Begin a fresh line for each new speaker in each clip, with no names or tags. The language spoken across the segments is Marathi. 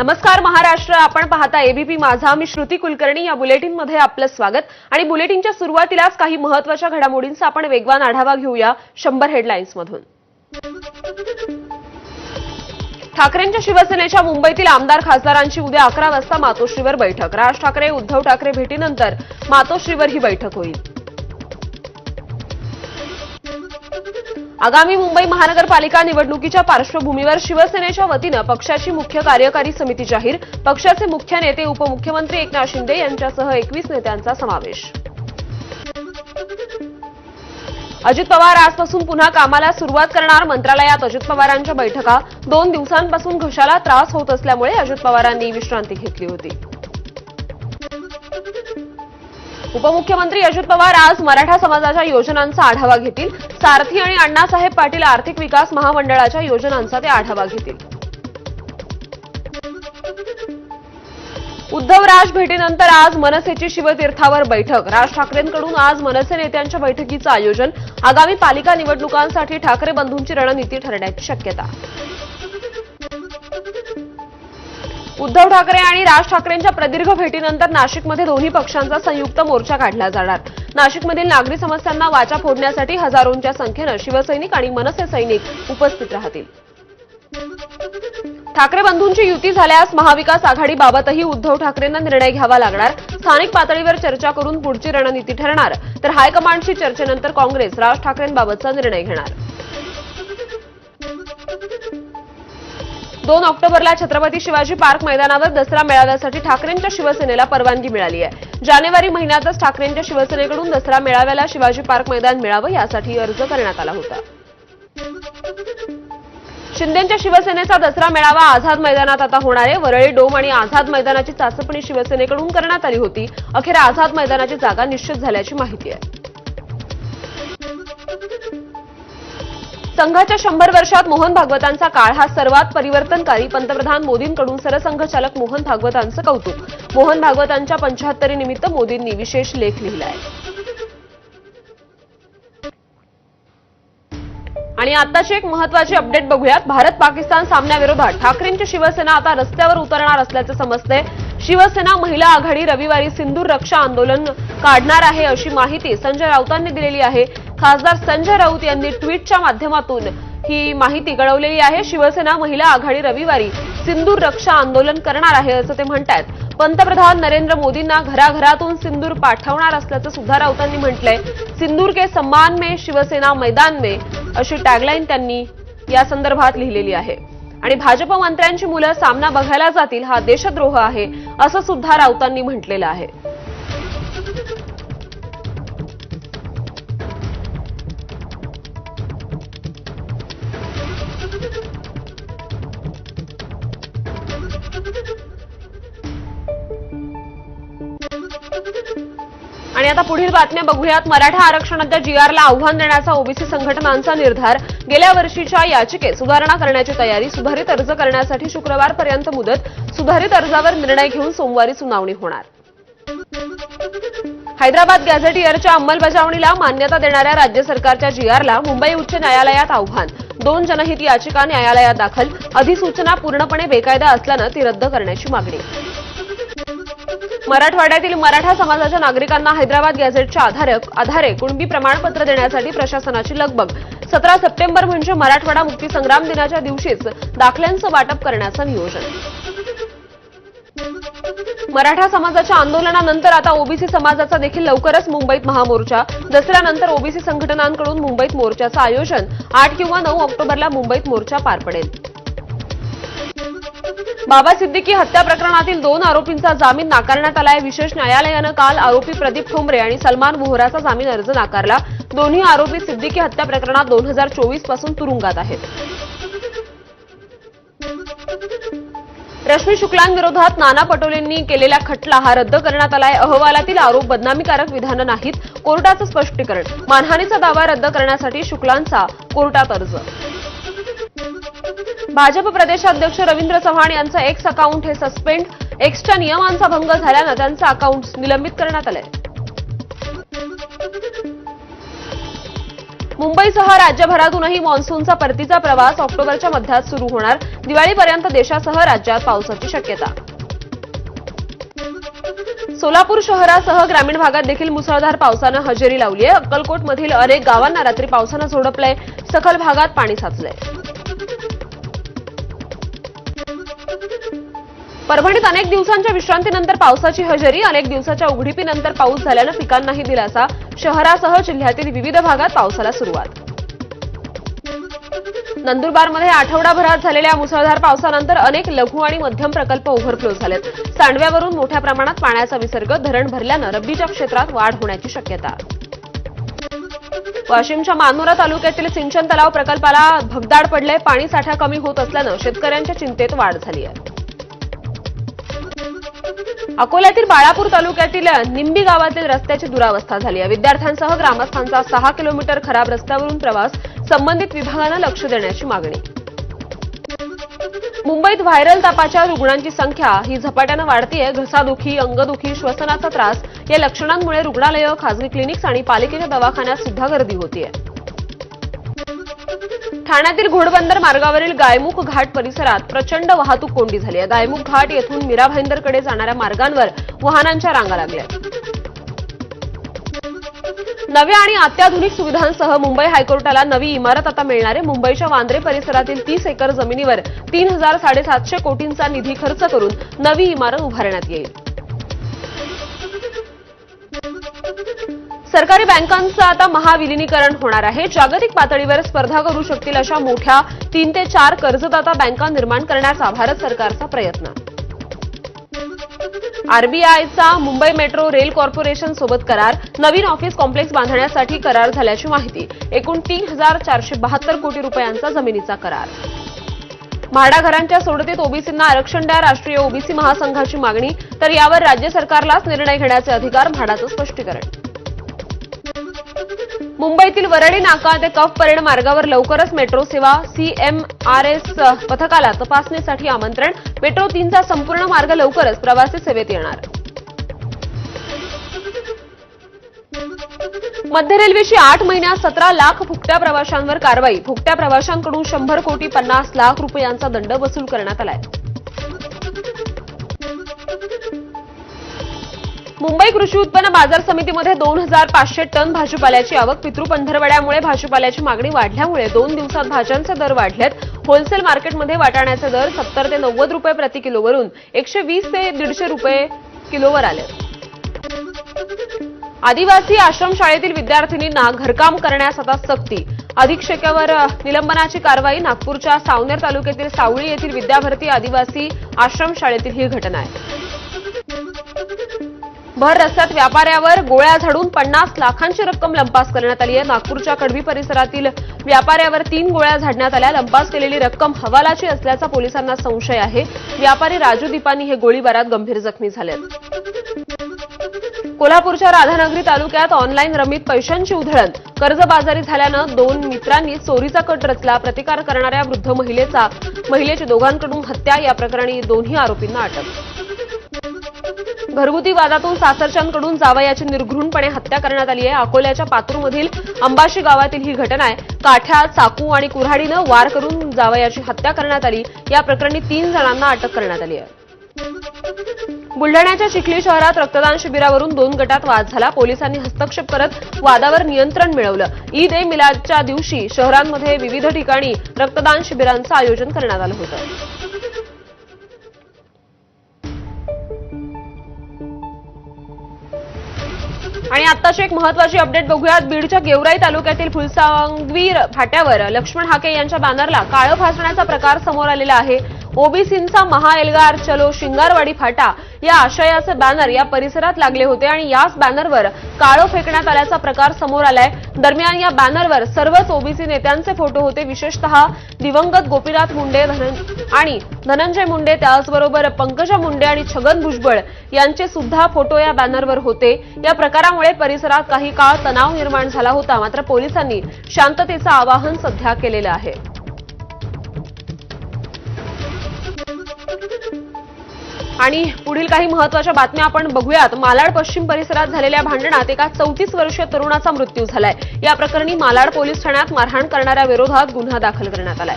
नमस्कार महाराष्ट्र आपण पाहता एबीपी माझा. मी श्रुती कुलकर्णी. या बुलेटिनमध्ये आपलं स्वागत. आणि बुलेटिनच्या सुरुवातीलाच काही महत्त्वाच्या घडामोडींचा आपण वेगवान आढावा घेऊया शंभर हेडलाईन्समधून. ठाकरेंच्या शिवसेनेच्या मुंबईतील आमदार खासदारांची उद्या अकरा वाजता मातोश्रीवर बैठक. राज ठाकरे उद्धव ठाकरे भेटीनंतर मातोश्रीवर ही बैठक होईल. आगामी मुंबई महानगरपालिका निवडणुकीच्या पार्श्वभूमीवर शिवसेनेच्या वतीनं पक्षाची मुख्य कार्यकारी समिती जाहीर. पक्षाचे मुख्य नेते उपमुख्यमंत्री एकनाथ शिंदे यांच्यासह एकवीस नेत्यांचा समावेश. अजित पवार आजपासून पुन्हा कामाला सुरुवात करणार. मंत्रालयात अजित पवारांच्या बैठका. दोन दिवसांपासून घशाला त्रास होत असल्यामुळे अजित पवारांनी विश्रांती घेतली होती. उपमुख्यमंत्री अजित पवार आज मराठा समाजाच्या योजनांचा आढावा घेतील. सारथी आणि अण्णासाहेब पाटील आर्थिक विकास महामंडळाच्या योजनांचा ते आढावा घेतील. उद्धव राज भेटीनंतर आज मनसेची शिवतीर्थावर बैठक. राज ठाकरेंकडून आज मनसे नेत्यांच्या बैठकीचं आयोजन. आगामी पालिका निवडणुकांसाठी ठाकरे बंधूंची रणनीती ठरण्याची शक्यता. उद्धव ठाकरे आणि राज ठाकरेंच्या प्रदीर्घ भेटीनंतर नाशिकमध्ये दोन्ही पक्षांचा संयुक्त मोर्चा काढला जाणार. नाशिकमधील नागरी समस्यांना वाचा फोडण्यासाठी हजारोंच्या संख्येनं शिवसैनिक आणि मनसे सैनिक उपस्थित राहतील. ठाकरे बंधूंची युती झाल्यास महाविकास आघाडीबाबतही उद्धव ठाकरेंना निर्णय घ्यावा लागणार. स्थानिक पातळीवर चर्चा करून पुढची रणनीती ठरणार. तर हायकमांडशी चर्चेनंतर काँग्रेस राज ठाकरेंबाबतचा निर्णय घेणार. दोन ऑक्टोबरला छत्रपती शिवाजी पार्क मैदानावर दसरा मेळाव्यासाठी ठाकरेंच्या शिवसेनेला परवानगी मिळाली आहे. जानेवारी महिन्यातच ठाकरेंच्या शिवसेनेकडून दसरा मेळाव्याला शिवाजी पार्क मैदान मिळावं यासाठी अर्ज करण्यात आला होता. शिंदेच्या शिवसेनेचा दसरा मेळावा आझाद मैदानात आता होणार आहे. वरळी डोम आणि आझाद मैदानाची चाचपणी शिवसेनेकडून करण्यात आली होती. अखेर आझाद मैदानाची जागा निश्चित झाल्याची माहिती आहे. संघाच्या शंभर वर्षात मोहन भागवतांचा काळ हा सर्वात परिवर्तनकारी पंतप्रधान मोदींकडून सरसंघचालक मोहन भागवतांचं कौतुक. मोहन भागवतांच्या पंचाहत्तरी निमित्त मोदींनी विशेष लेख लिहिलाय. आणि आताची एक महत्वाची अपडेट बघूयात. भारत पाकिस्तान सामन्याविरोधात ठाकरेंची शिवसेना आता रस्त्यावर उतरणार असल्याचं समजतंय. शिवसेना महिला आघाडी रविवारी सिंदूर रक्षा आंदोलन काढणार आहे अशी माहिती संजय राऊतांनी दिलेली आहे. खासदार संजय राऊत यांनी ट्विटच्या माध्यमातून ही माहिती कळवलेली आहे. शिवसेना महिला आघाडी रविवारी सिंदूर रक्षा आंदोलन करणार आहे असं ते म्हणतात पंतप्रधान नरेंद्र मोदींना घराघरातून सिंदूर पाठवणार असल्याचं सुद्धा राऊतांनी म्हटलंय. सिंदूर के सम्मान में शिवसेना मैदान में अशी टॅगलाईन त्यांनी या संदर्भात लिहिलेली आहे. आणि भाजप मंत्र्यांची मुलं सामना बघायला जातील हा देशद्रोह आहे असं सुद्धा राऊतांनी म्हटलेलं आहे. आणि आता पुढील बातम्या बघूयात. मराठा आरक्षणाच्या जीआरला आव्हान देण्याचा ओबीसी संघटनांचा निर्धार गेल्या वर्षीच्या याचिकेत सुधारणा करण्याची तयारी सुधारित अर्ज करण्यासाठी शुक्रवारपर्यंत मुदत सुधारित अर्जावर निर्णय घेऊन सोमवारी सुनावणी होणार. हैदराबाद गॅझेटियरच्या अंमलबजावणीला मान्यता देणाऱ्या राज्य सरकारच्या जीआरला मुंबई उच्च न्यायालयात आव्हान. दोन जनहित याचिका न्यायालयात दाखल. अधिसूचना पूर्णपणे बेकायदा असल्यानं ती रद्द करण्याची मागणी. मराठवाड्यातील मराठा समाजाच्या नागरिकांना हैदराबाद गॅझेटच्या आधारे कुणबी प्रमाणपत्र देण्यासाठी प्रशासनाची लगबग. सतरा सप्टेंबर म्हणजे मराठवाडा मुक्ती संग्राम दिनाच्या दिवशीच दाखल्यांचं वाटप करण्याचं नियोजन. मराठा समाजाच्या आंदोलनानंतर आता ओबीसी समाजाचा देखील लवकरच मुंबईत महामोर्चा. दसऱ्यानंतर ओबीसी संघटनांकडून मुंबईत मोर्चाचं आयोजन. आठ किंवा नऊ ऑक्टोबरला मुंबईत मोर्चा पार पडेल. बाबा सिद्दीकी हत्या प्रकरणातील दोन आरोपींचा जामीन नाकारण्यात आलाय. विशेष न्यायालयानं काल आरोपी प्रदीप ठोंबरे आणि सलमान बोहराचा जामीन अर्ज नाकारला. दोन्ही आरोपी सिद्दीकी हत्या प्रकरणात दोन हजार चोवीसपासून तुरुंगात आहेत. रश्मी शुक्लांविरोधात नाना पटोलेंनी केलेला खटला हा रद्द करण्यात आलाय. अहवालातील आरोप बदनामीकारक विधानं नाहीत कोर्टाचं स्पष्टीकरण. मानहानीचा दावा रद्द करण्यासाठी शुक्लांचा कोर्टात अर्ज. भाजप प्रदेशाध्यक्ष रवींद्र चव्हाण यांचं एक्स अकाउंट हे सस्पेंड एक्सच्या नियमांचा भंग झाल्यानं त्यांचं अकाउंट निलंबित करण्यात आलंय. मुंबईसह राज्यभरातूनही मान्सूनचा परतीचा प्रवास ऑक्टोबरच्या मध्यात सुरू होणार. दिवाळीपर्यंत देशासह राज्यात पावसाची शक्यता. सोलापूर शहरासह ग्रामीण भागात देखील मुसळधार पावसानं हजेरी लावली आहे अक्कलकोटमधील अनेक गावांना रात्री पावसानं झोडपलंय. सखल भागात पाणी साचलंय. परभणीत अनेक दिवसांच्या विश्रांतीनंतर पावसाची हजेरी अनेक दिवसाच्या उघडीपीनंतर पाऊस झाल्यानं पिकांनाही दिलासा. शहरासह जिल्ह्यातील विविध भागात पावसाला सुरुवात. नंदुरबारमध्ये आठवडाभरात झालेल्या मुसळधार पावसानंतर अनेक लघु आणि मध्यम प्रकल्प ओव्हरफ्लो झालेत. सांडव्यावरून मोठ्या प्रमाणात पाण्याचा विसर्ग धरण भरल्यानं रब्बीच्या क्षेत्रात वाढ होण्याची शक्यता. वाशिमच्या मानोरा तालुक्यातील सिंचन तलाव प्रकल्पाला भगदाड पडले पाणी साठा कमी होत असल्यानं शेतकऱ्यांच्या चिंतेत वाढ झाली आहे. अकोल्यातील बाळापूर तालुक्यातील निंबी गावातील रस्त्याची दुरावस्था झाली. आहे विद्यार्थ्यांसह ग्रामस्थांचा सहा किलोमीटर खराब रस्त्यावरून प्रवास संबंधित विभागानं लक्ष देण्याची मागणी. मुंबईत व्हायरल तापाच्या रुग्णांची संख्या ही झपाट्यानं वाढतीय. घसादुखी अंगदुखी श्वसनाचा त्रास या लक्षणांमुळे रुग्णालयं खासगी क्लिनिक्स आणि पालिकेच्या दवाखान्यात सुद्धा गर्दी होतीये. ठाण्यातील घोडबंदर मार्गावरील गायमुख घाट परिसरात प्रचंड वाहतूक कोंडी झाली आहे. गायमुख घाट येथून मीरा भाईंदरकडे जाणाऱ्या मार्गांवर वाहनांच्या रांगा लागल्या नव्या आणि अत्याधुनिक सुविधांसह मुंबई हायकोर्टाला नवी इमारत आता मिळणार आहे. मुंबईच्या वांद्रे परिसरातील तीस एकर जमिनीवर तीन हजार साडेसातशे कोटींचा निधी खर्च करून नवी इमारत उभारण्यात येईल. सरकारी बँकांचं आता महाविलिनीकरण होणार आहे. जागतिक पातळीवर स्पर्धा करू शकतील अशा मोठ्या तीन ते चार कर्जदाता बँका निर्माण करण्याचा भारत सरकारचा प्रयत्न. आरबीआयचा मुंबई मेट्रो रेल कॉर्पोरेशन सोबत करार. नवीन ऑफिस कॉम्प्लेक्स बांधण्यासाठी करार झाल्याची माहिती. एकूण तीन हजार चारशे बहात्तर कोटी रुपयांचा जमिनीचा करार. म्हाडा घरांच्या सोडतीत ओबीसींना आरक्षण द्या राष्ट्रीय ओबीसी महासंघाची मागणी. तर यावर राज्य सरकारलाच निर्णय घेण्याचे अधिकार म्हाडाचं स्पष्टीकरण. मुंबईतील वरळी नाका ते कफ परेड मार्गावर लवकरच मेट्रो सेवा सीएमआरएस पथकाला तपासणीसाठी आमंत्रण. मेट्रो तीनचा संपूर्ण मार्ग लवकरच प्रवासी सेवेत येणार. मध्य रेल्वेची आठ महिन्यात सतरा लाख फुकट्या प्रवाशांवर कारवाई. फुकट्या प्रवाशांकडून शंभर कोटी पन्नास लाख रुपयांचा दंड वसूल करण्यात आलाय. मुंबई कृषी उत्पन्न बाजार समितीमध्ये दोन हजार पाचशे टन भाजीपाल्याची आवक पितृ पंधरवड्यामुळे भाजीपाल्याची मागणी वाढल्यामुळे दोन दिवसात भाज्यांचे दर वाढलेत. होलसेल मार्केटमध्ये वाटाण्याचे दर सत्तर ते नव्वद रुपये प्रति किलोवरून एकशे वीस ते दीडशे रुपये किलोवर आले. आदिवासी आश्रमशाळेतील विद्यार्थिनींना घरकाम करण्यास आता सक्ती. अधीक्षकावर निलंबनाची कारवाई नागपूरच्या सावनेर तालुक्यातील सावळी येथील विद्याभरती आदिवासी आश्रमशाळेतील ही घटना आहे. भर रस्त्यात व्यापाऱ्यावर गोळ्या झाडून पन्नास लाखांची रक्कम लंपास करण्यात आली आहे. नागपूरच्या कडवी परिसरातील व्यापाऱ्यावर तीन गोळ्या झाडण्यात आल्या. लंपास केलेली रक्कम हवालाची असल्याचा पोलिसांना संशय आहे. व्यापारी राजू दीपानी हे गोळीबारात गंभीर जखमी झाले कोल्हापूरच्या राधानगरी तालुक्यात ऑनलाईन रमीत पैशांची उधळण. कर्जबाजारी झाल्यानं दोन मित्रांनी चोरीचा कट रचला. प्रतिकार करणाऱ्या वृद्ध महिलेचा महिलेच्या दोघांकडून हत्या या प्रकरणी दोन्ही आरोपींना अटक. घरगुती वादातून सासरच्यांकडून जावयाची निर्घृणपणे हत्या करण्यात आली आहे. अकोल्याच्या पातूरमधील अंबाशी गावातील ही घटना आहे. काठ्या चाकू आणि कुऱ्हाडीनं वार करून जावयाची हत्या करण्यात आली. या प्रकरणी तीन जणांना अटक करण्यात आली आहे. बुलढाण्याच्या चिखली शहरात रक्तदान शिबिरावरून दोन गटात वाद झाला. पोलिसांनी हस्तक्षेप करत वादावर नियंत्रण मिळवलं. ईद ए मिलादच्या दिवशी शहरांमध्ये विविध ठिकाणी रक्तदान शिबिरांचं आयोजन करण्यात आलं होतं. आणि आत्ताची एक महत्वाची अपडेट बघूयात. बीडच्या गेवराई तालुक्यातील फुलसांगवीर फाट्यावर लक्ष्मण हाके यांच्या बॅनरला काळं भासण्याचा प्रकार समोर आलेला आहे. ओबीसींचा महाएल्गार चलो शिंगारवाडी फाटा या आशयाचे बॅनर या परिसरात लागले होते आणि याच बॅनरवर काळं फेकण्यात आल्याचा प्रकार समोर आलाय. दरम्यान या बॅनरवर सर्वच ओबीसी नेत्यांचे फोटो होते. विशेषतः दिवंगत गोपीनाथ मुंडे आणि धनंजय मुंडे त्याचबरोबर पंकजा मुंडे आणि छगन भुजबळ यांचे सुद्धा फोटो या बॅनरवर होते. या प्रकारामुळे परिसरात काही काळ तणाव निर्माण झाला होता. मात्र पोलिसांनी शांततेचं आवाहन सध्या केलेलं आहे. आणि पुढील काही महत्त्वाच्या बातम्या आपण बघूयात. मालाड पश्चिम परिसरात झालेल्या भांडणात एका चौतीस वर्षीय तरुणाचा मृत्यू झालाय. या प्रकरणी मालाड पोलीस ठाण्यात मारहाण करणाऱ्या विरोधात गुन्हा दाखल करण्यात आलाय.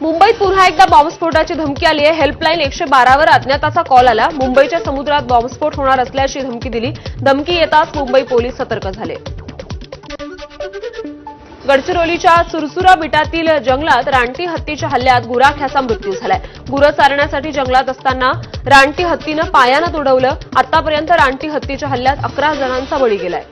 मुंबईत पुन्हा एकदा बॉम्बस्फोटाची धमकी आली आहे. हेल्पलाईन एकशे बारावर अज्ञाताचा कॉल आला. मुंबईच्या समुद्रात बॉम्बस्फोट होणार असल्याची धमकी दिली. धमकी येताच मुंबई पोलीस सतर्क झाले. गडचिरोलीच्या सुरसुरा बिटातील जंगलात रानटी हत्तीच्या हल्ल्यात गुराख्याचा मृत्यू झालाय. गुरं चारण्यासाठी जंगलात असताना रानटी हत्तीनं पायानं तुडवलं. आतापर्यंत रानटी हत्तीच्या हल्ल्यात अकरा जणांचा बळी गेलाय.